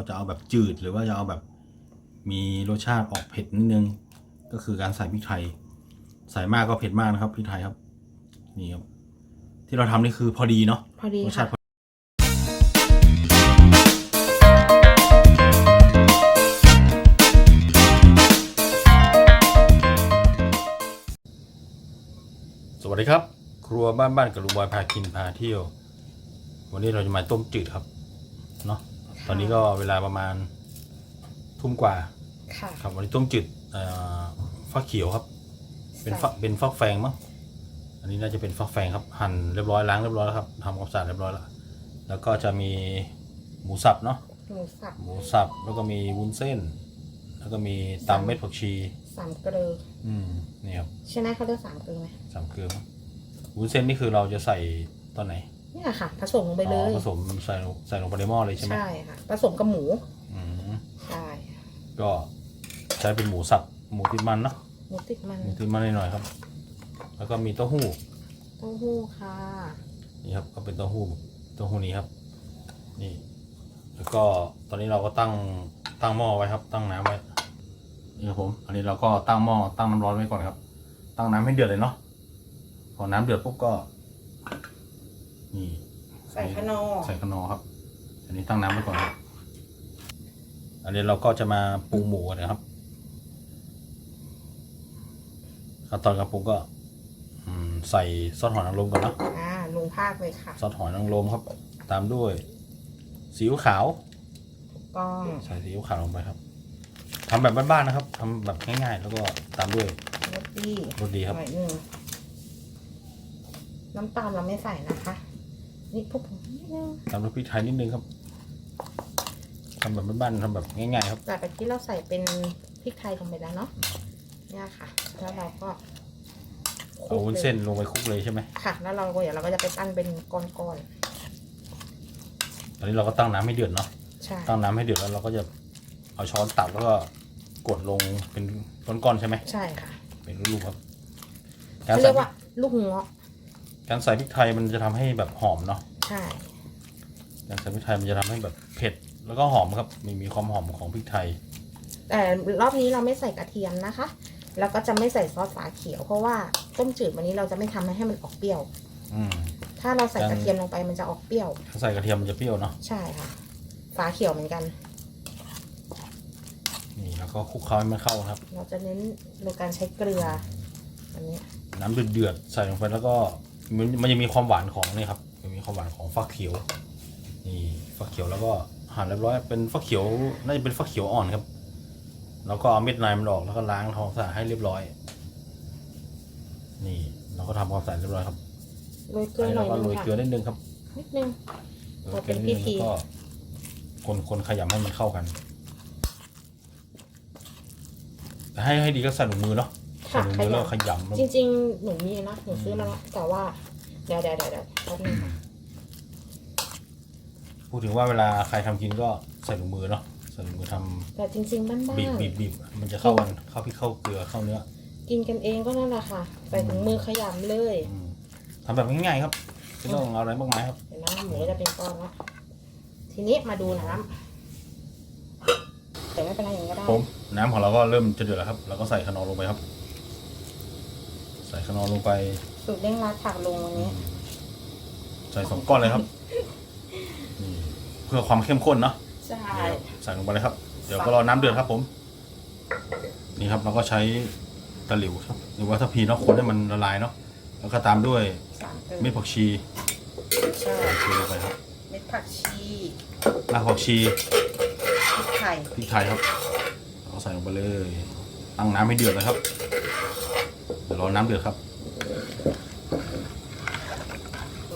เราจะเอาแบบจืดหรือว่าจะเอาแบบมีรสชาติออกเผ็ดนิดนึง ก็คือการใส่พริกไทย ใส่มากก็เผ็ดมากนะครับพริกไทยครับ นี่ครับ ที่เราทำนี่คือพอดีเนาะพอดีรสชาค่ะติพอสวัสดีครับ ครัวบ้านบ้านกับลุงบอยพากินพาเที่ยว วันนี้เราจะมาต้มจืดครับเนาะ ตอนนี้ก็เวลาประมาณทุ่มกว่า ค่ะครับวันนี้ต้มจืดเอ่อฟักเขียวครับ เป็นฟักเป็นฟักแฟงมั้งอันนี้น่าจะเป็นฟักแฟงครับ หั่นเรียบร้อยล้างเรียบร้อยแล้วครับทำความสะอาดเรียบร้อยแล้วแล้วก็จะมีหมูสับเนาะหมูสับหมูสับแล้วก็มีวุ้นเส้น แล้วก็มีตำเม็ดผักชีสามเกลืออืมนี่ครับใช่ไหมเขาเรียกสามเกลือไหมสามเกลือมั้งวุ้นเส้นนี่คือเราจะใส่ตอนไหน เนี่ยค่ะ ผสมลงไปเลอ๋อยผสมใส่ลงใส่ลงไปในหม้อเลยใช่ไหมใช่ค่ะ ผสมกับหมู อืมใช่ก็ใช้เป็นหมูสับหมูติดมันเนาะหมูติดมันหมูติดมันหน่อยๆครับ แล้วก็มีเต้าหู้เต้าหู้ค่ะ นี่ครับ ก็เป็นเต้าหู้เต้าหู้นี้ครับ นี่ แล้วก็ตอนนี้เราก็ตั้งตั้งหม้อไว้ครับ ตั้งน้ำไว้นี่ครับผมอันนี้เราก็ตั้งหม้อตั้งน้ำร้อนไว้ก่อนครับ ตั้งน้ำให้เดือดเลยเนาะพอน้ำเดือดปุ๊บก็ นี่ใส่ขนอใส่ขนอครับ อันนี้ตั้งน้ำไว้ก่อนครับอันนี้เราก็จะมาปรุงหมูกันนะครับขั้นตอนการปรุงก็อืมใส่ซอสหอยนางรมก่อนเนาะอ่าลงภาคเลยค่ะ ซอสหอยนางรมครับ ตามด้วยซีอิ๊วขาวต้องใส่ซีอิ๊วขาวลงไปครับทำแบบบ้านๆนะครับทำแบบง่ายๆ แล้วก็ตามด้วยรสดีรสดีครับหน่อยหนึงน้ำตาลเราไม่ใส่นะคะ นี่พวกผมนิดนึงตามด้วยพริกไทยนิดนึงครับทำแบบบ้านๆทำแบบง่ายๆครับแต่เมื่อกี้เราใส่เป็นพริกไทยลงไปแล้วเนาะเนี่ยค่ะ แล้วเราก็คลุเอากวุ้นลยเส้นลงไปคลุกเลยใช่ไหมค่ะ แล้วเราก็เดี๋ยวเราก็จะไปปั้นเป็นก้อนตอนนี้เราก็ตั้งน้ำให้เดือดเนาะๆใช่ตั้งน้ำให้เดือดแล้วเราก็จะเอาช้อนตักแล้วก็กดลงเป็นก้อนๆใช่ไหมใช่ค่ะ เป็นลูกๆครับการเขาใส่เรียกว่าลูกเงาะ การใส่พริกไทยมันจะทำให้แบบหอมเนาะใช่ การใส่พริกไทยมันจะทำให้แบบเผ็ด แล้วก็หอมครับมีมีความหอมของพริกไทย แต่รอบนี้เราไม่ใส่กระเทียมนะคะ แล้วก็จะไม่ใส่ซอสฝาเขียว เพราะว่าต้มจืดวันนี้เราจะไม่ทำให้มันออกเปรี้ยว อืม ถ้าเราใส่กันกระเทียมลงไปมันจะออกเปรี้ยว ถ้าใส่กระเทียมมันจะเปรี้ยวเนาะ ใช่ค่ะ ฝาเขียวเหมือนกัน นี่แล้วก็คลุกเคล้าให้มันเข้าครับ เราจะเน้นในการใช้เกลืออันนี้ น้ำเดือดๆใส่ลงไปแล้วก็ มันมันจะมีความหวานของนี่ครับมันมีความหวานของฟักเขียวนี่ฟักเขียวแล้วก็หั่นเรียบร้อยเป็นฟักเขียวน่าจะเป็นฟักเขียวอ่อนครับ แล้วก็เอาเม็ดในมันออกแล้วก็ล้างทำความสะอาดให้เรียบร้อย นี่ เราก็ทำความสะอาดเรียบร้อยครับโรยเกลือหน่เราอยก็นึโรงยค่ะเกลือนิดนึงครับนิดนึง โรยเกลือนิดนึงเป็นพิธีแล้วก็ คนคนขยำให้มันเข้ากัน แต่ให้ให้ดีก็ใส่ถุงมือเนาะ ใส่ค่ะถุงขมือแล้วยำขยำจริง ๆ หนูมีนะหนูซื้อมาแล้วแต่ว่าเดี๋ยวเดี๋ยวเดี๋ยวเดี๋ยวแป๊บนึงค่ะพูดถึงว่าเวลาใครทำกินก็ใส่ถุงมือเนาะใส่ถุงมือทำแต่จริง ๆบ้านบีบบีบบีบมันจะเข้ากันเข้าพริกเข้าเกลือเข้าเนื้อๆกินกันเองก็นั่นแหละค่ะใส่ถุงมือขยำเลย อืมทำแบบง่ายๆครับไม่ต้องเอาอะไรมากมายครับ เห็นไหมหมูจะเป็นก้อนแล้วทีนี้มาดูน้ำแต่ไม่เป็นไรอย่างนี้ก็ได้ผมน้ำของเราก็เริ่มจะเดือดแล้วครับ เราก็ใส่ขนอลงไปครับ ใส่ขนอลงไป สูตรเร่งรัดผักลงวันนี้ ใส่สองก้อนเลยครับนี่เพื่อความเข้มข้นเนาะใช่ใส่ลงไปเลยครับ เดี๋ยวก็รอน้ำเดือดครับผม นี่ครับเราก็ใช้ตะหลิวครับ หรือว่าถ้าพีเนาะคนให้มันละลายเนาะแล้วก็ตามด้วยสามเกลือเม็ดผักชีใช่เทลงไปครับเม็ดผักชีรากผักชีพริกไทยพริกไทยครับเราใส่ลงไปเลยตั้งน้ำให้เดือดเลยครับเดี๋ยว รอน้ำเดือดครับ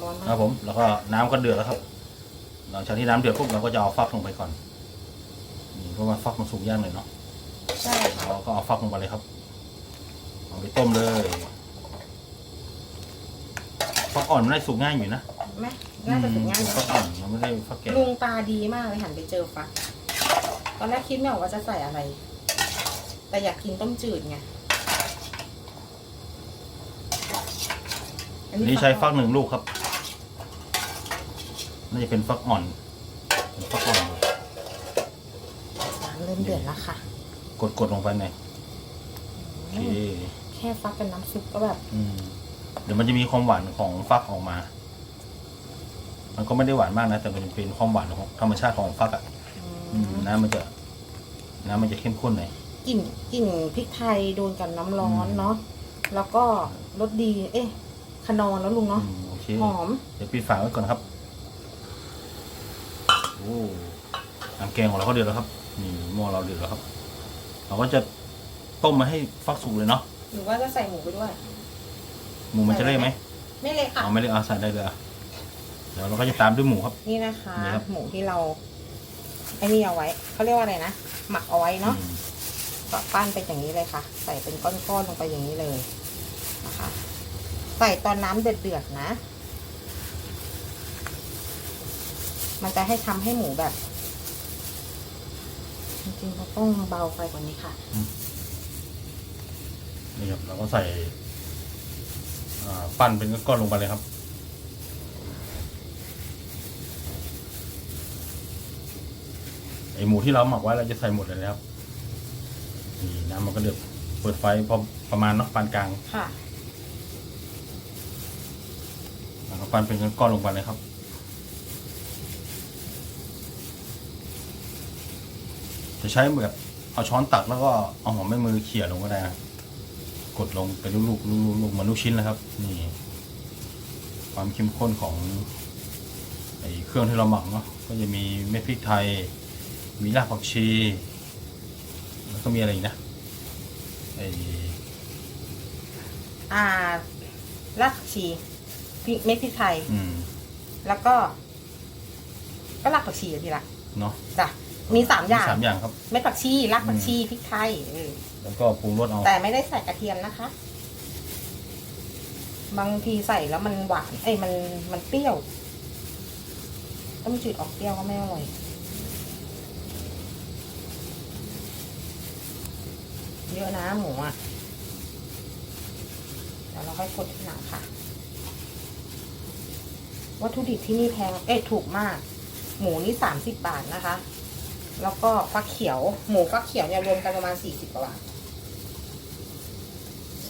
ร้อนคมารักบผม แล้วก็น้ำก็เดือดแล้วครับ หลังจากที่น้ำเดือดปุ๊บเราก็จะเอาฟักลงไปก่อนนี่เพราะว่าฟักมันสุกยากหน่อยเนาะใช่ค่ะเราก็เอาฟักลงไปเลยครับเอาไปต้มเลยฟักอ่อนมันได้สุกง่ายอยู่นะไหมน่าจะถึงง่ายอืมฟักอ่อนมันไม่ได้ฟักแก่ลุงตาดีมากเลยหันไปเจอฟักตอนแรกคิดไม่ออกว่าจะใส่อะไร แต่อยากกินต้มจืดไง อันนี้ใช้ฟักหนึ่งลูกครับน่าจะเป็นฟักอ่อนเป็นฟักอ่อนริ่มเดือดแล้วค่ะ กดกดลงไปหน่อยโอเคแค่ฟักเป็นน้ำซุปก็แบบอืมเดี๋ยวมันจะมีความหวานของฟักออกมา มันก็ไม่ได้หวานมากนะ แต่มันเป็นความหวานของธรรมชาติของฟักอะอืมน้ำมันจะ น้ำมันจะเข้มข้นหน่อย กลิ่นกลิ่นพริกไทยโดนกับน้ำร้อนอืมเนาะแล้วก็รสดี เอ๊ะ ขนอนแล้วลุงเนาะอืมโอเค หอม เดี๋ยวปิดฝาไว้ก่อนครับ โอ้น้ำแกงของเราก็เดือดแล้วครับ นี่หม้อเราเดือดแล้วครับ เราก็จะต้มมาให้ฟักสุกเลยเนาะ หรือว่าจะใส่หมูไปด้วย หมูมันจะเละไหมไม่เลยค่ะ เอาไม่เละเอาใส่ได้เลยอะเดี๋ยวเราก็จะตามด้วยหมูครับ นี่นะคะ นี่ครับ หมูที่เราไอ้นี่เอาไว้เขาเรียกว่าอะไรนะหมักเอาไว้เนาะอืมก็ปั้นเป็นอย่างนี้เลยค่ะ ใส่เป็นก้อนๆลงไปอย่างนี้เลยนะคะ ใส่ตอนน้ำเดือดๆนะ มันจะให้ทำให้หมูแบบ จริงๆเราต้องเบาไฟกว่านี้ค่ะ นี่ครับเราก็ใส่อ่าปั้นเป็นก้อนๆลงไปเลยครับ ไอหมูที่เราหมักไว้เราจะใส่หมดเลยนะครับนี่น้ำมันก็เดือดเปิดไฟพอประมาณเนาะปานกลาง ค่ะ แล้วก็ปั้นเป็นก้อนๆลงไปเลยครับจะใช้แบบเอาช้อนตักแล้วก็เอาหัวแม่มือเขี่ยลงก็ได้นะกดลงเป็นลูกๆลูกๆเหมือนลูกชิ้นเลยครับ นี่ ความเข้มข้นของไอ้เครื่องที่เราหมักเนาะก็จะมีเม็ดพริกไทย มีรากผักชี แล้วก็มีอะไรอีกนะไอ้อ่ารากผักชี พริกเม็ดพริกไทย อืมแล้วก็ ก็รากผักชีอะทีละเนาะจ้ะมีสามอย่างสามอย่างครับ เม็ดผักชีรากผักชีพริกไทยเออแล้วก็ปรุงรสเอาแต่ไม่ได้ใส่กระเทียมนะคะ บางทีใส่แล้วมันหวานเอ้ยมันมันเปรี้ยวต้มจืดออกเปรี้ยวก็ไม่อร่อยเยอะนะหมูอะเดี๋ยวเราค่อยกดทีหลังค่ะ วัตถุดิบที่นี่แพง เอ้ยถูกมาก หมูนี่สามสิบบาทนะคะ แล้วก็ฟักเขียว หมูฟักเขียวเนี่ยรวมกันประมาณสี่สิบกว่าบาท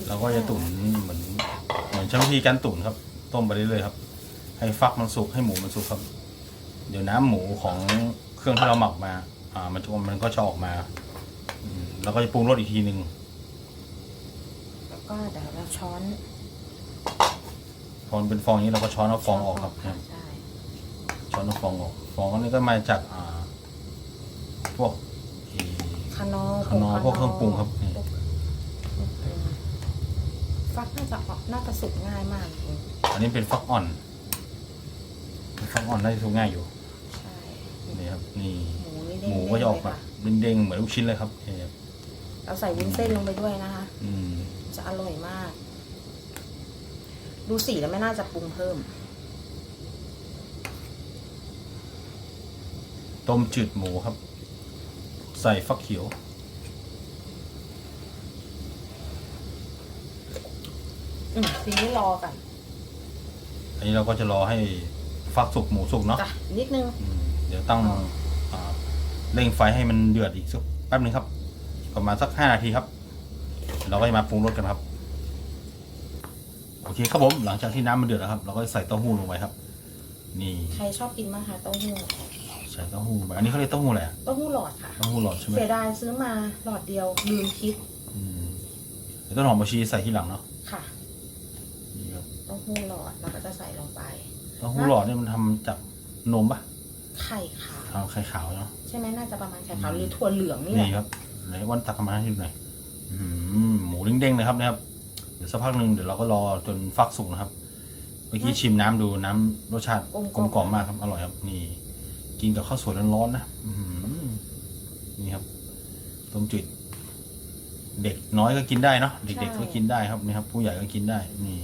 เราก็จะตุ๋นเหมือนเหมือนใช้วิธีการตุ๋นครับ ต้มไปเรื่อยๆครับ ให้ฟักมันสุกให้หมูมันสุกครับ เดี๋ยวน้ำหมูของเครื่องที่เราหมักมา อ่า มันจะมันก็จะออกมาอืมแล้วก็จะปรุงรสอีกทีหนึ่งแล้วก็เดี๋ยวเราช้อนพ อมันเป็นฟองอย่างนี้เราก็ช้อนเอาฟองออกครับใช่ช้อนเอาฟองออก ฟองอันนี้ก็มาจากอ่าพวกเอ่อ คานอคานอพวกเครื่องปรุงครับนี่พวกเครื่องปรุงฟักน่าจะออกน่าจะสุกง่ายมากอันนี้เป็นฟักอ่อนเป็นฟักอ่อนได้สุกง่ายอยู่ใช่นี่ครับนี่หมูนี่หมูก็จะออกแบบเด้งๆเหมือนลูกชิ้นเลยครับนี่ครับเราใส่วุ้นเส้นลงไปด้วยนะคะ อืมจะอร่อยมาก ดูสีแล้วไม่น่าจะปรุงเพิ่ม ต้มจืดหมูครับ ใส่ฟักเขียว อืมทีนี้รอกันอันนี้เราก็จะรอให้ฟักสุกหมูสุกเนาะจ้ะนิดนึง อืมเดี๋ยวตั้งอ่าเร่งไฟให้มันเดือดอีกสักแป๊บนึงครับ ประมาณสักห้านาทีครับ เราก็จะมาปรุงรสกันครับ โอเคครับผมหลังจากที่น้ำมันเดือดแล้วครับ เราก็ใส่เต้าหู้ลงไปครับ นี่ใครชอบกินมากคะเต้าหู้ใส่เต้าหู้ไปอันนี้เขาเรียกเต้าหู้อะไรอะเต้าหู้หลอดค่ะ เต้าหู้หลอดใช่ไหมเสียดายซื้อมาหลอดเดียวลืมคิดอืมเดี๋ยวต้นหอมบัชีใส่ที่หลังเนาะค่ะนี่ครับเต้าหู้หลอดเราก็จะใส่ลงไป เต้าหู้หลอดเนี่ยมันทำจากนมปะไข่ขาวทำไข่ขาวเนาะ ใช่ไหมน่าจะประมาณไข่ขาวหรือถั่วเหลืองนี่แหนี่ละครับไหนวันตักมาให้ดูหน่อยอื้อหือหมูเด้งๆเลยครับนะครับ เดี๋ยวสักพักหนึ่งเดี๋ยวเราก็รอจนฟักสุกนะครับ เมื่อกี้ชิมน้ำดูน้ำรสชาติกลมกล่อมมากครับอร่อยครับ นี่ กินกับข้าวสวยร้อนๆนะอื้อหือนี่ครับต้มจืดเด็กน้อยก็กินได้เนาะเด็กๆก็กินได้ครับนี่ครับ ผู้ใหญ่ก็กินได้นี่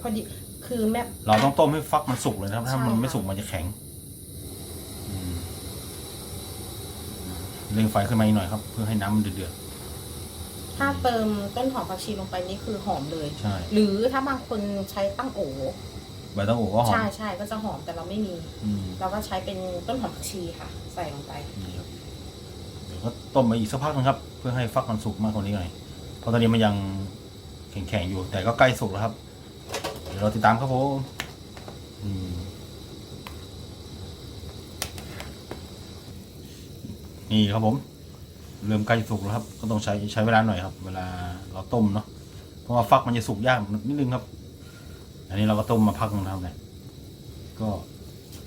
พอดีคือแม่เราต้องต้มให้ฟักมันสุกเลยนะครับ ถ้ามันใช่ค่ะไม่สุกมันจะแข็งอืมเร่งไฟขึ้นมาอีกหน่อยครับ เพื่อให้น้ำมันเดือด ถ้าเติมต้นหอมผักชีลงไปนี่คือหอมเลยๆใช่หรือถ้าบางคนใช้ตั้งโอใบเต้าหู้ก็หอมใช่ใช่ก็จะหอมแต่เราไม่มี อืมเราก็ใช้เป็นต้นหอมผักชีค่ะ ใส่ลงไป นี่ครับเดี๋ยวก็ต้มไปอีกสักพักนึงครับ เพื่อให้ฟักมันสุกมากกว่านี้หน่อยเพราะตอนนี้มันยังแข็งๆอยู่ แต่ก็ใกล้สุกแล้วครับ เดี๋ยวเราติดตามครับผมอืมนี่ครับผม เริ่มใกล้สุกแล้วครับ ก็ต้องใช้ใช้เวลาหน่อยครับ เวลาเราต้มเนาะเพราะว่าฟักมันจะสุกยากนิดนึงครับ อันนี้เราก็ต้มมาพักนึงแล้วครับเนี่ยก็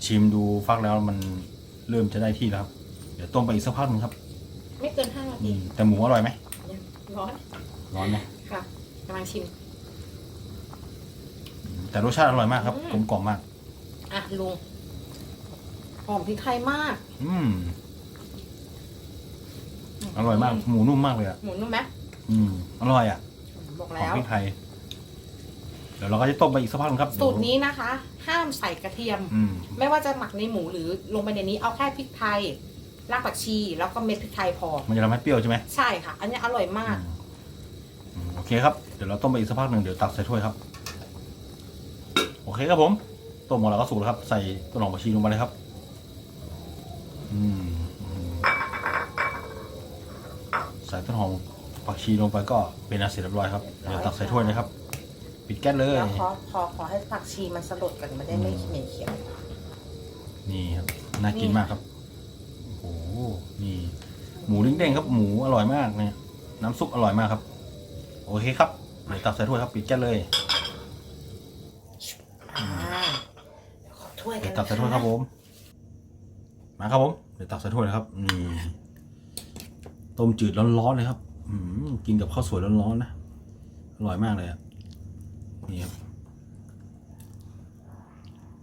ชิมดูฟักแล้วมันเริ่มจะได้ที่แล้วครับ เดี๋ยวต้มไปอีกสักพักหนึงครับ ไม่เกินห้านาอืทีมแต่หมูอร่อยไหมยังร้อนร้อนไหมค่ะกำลังชิม อืมแต่รสชาติอร่อยมากครับอืมกลมกล่อมมาก อะลุงหอมพริกไทยมาก อืม อร่อยมาก หมูนุ่มมากเลยอะ หมูนุ่มไหมอืม อร่อยอะ บอกหอแล้มวพริกไทย เดี๋ยวเราก็จะต้มไปอีกสักพักหนึงครับสูตรนี้นะคะ ห้ามใส่กระเทียม อืม ไม่ว่าจะหมักในหมูหรือลงไปในนี้เอาแค่พริกไทยรากผักชี แล้วก็เม็ดพริกไทยพอ มันจะทำให้เปรี้ยวใช่ไหมใช่ค่ะ อันนี้อร่อยมาก อืมอืมโอเคครับ เดี๋ยวเราต้มไปอีกสักพักหนึ่งเดี๋ยวตักใส่ถ้วยครับ โอเคครับผม ต้มของเราก็สุกแล้วครับ ใส่ต้นหอมผักชีลงไปเลยครับ อืมอืมใส่ต้ นหอมผักชีลงไปก็เป็นอันเสร็จเรียบร้อยครับเดี๋ยวตักใส่ถ้วยเลยครับ ปิดแก๊สเลย แล้วขอขอขอให้ผักชีมันสลดกันมันได้ไม่เหม็นเขียว นี่ครับน่ากินมากครับโอ้โหนี่หมูเด้งๆครับ หมูอร่อยมากเนี่ยน้ำซุปอร่อยมากครับ โอเคครับเดี๋ยวตักใส่ถ้วยครับปิดแก๊สเลยอ่าเดี๋ยวขอถ้วยกัเดี๋ยนวตักใส่ถ้วยครับผมมาครับผมเดี๋ยวตักใส่ถ้วยนะครับนี่ ต้มจืดร้อนๆเลยครับอืมกินกับข้าวสวยร้อนๆนะ อร่อยมากเลยอะนี่ครับ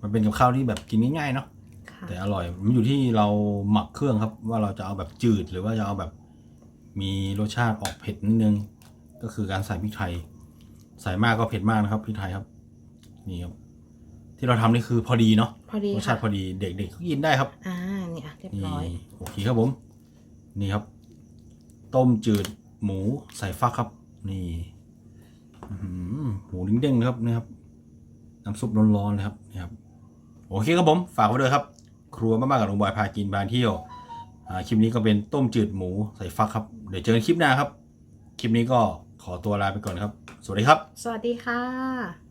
มันเป็นกับข้าวที่แบบกินง่ายๆเนาะค่ะแต่อร่อย มันอยู่ที่เราหมักเครื่องครับ ว่าเราจะเอาแบบจืดหรือว่าจะเอาแบบ มีรสชาติออกเผ็ดนิดนึง ก็คือการใส่พริกไทย ใส่มากก็เผ็ดมากนะครับพริกไทยครับ นี่ครับ ที่เราทำนี่คือพอดีเนาะพอดีรสชาค่ะติพอดี เด็กๆก็กินได้ครับ อ่าเนี่ยเรียบนี่ร้อย โอเคครับผม นี่ครับ ต้มจืดหมูใส่ฟักครับ นี่หมูเด้งๆเลยครับนี่ครับ น้ำซุปร้อนๆเลยครับนี่ครับ โอเคครับผม ฝากไว้ด้วยครับ ครัวมากๆกับลุงบอยพากินพาเที่ยวคลิปนี้ก็เป็นต้มจืดหมูใส่ฟักครับ เดี๋ยวเจอกันคลิปหน้าครับ คลิปนี้ก็ขอตัวลาไปก่อนครับ สวัสดีครับ สวัสดีค่ะ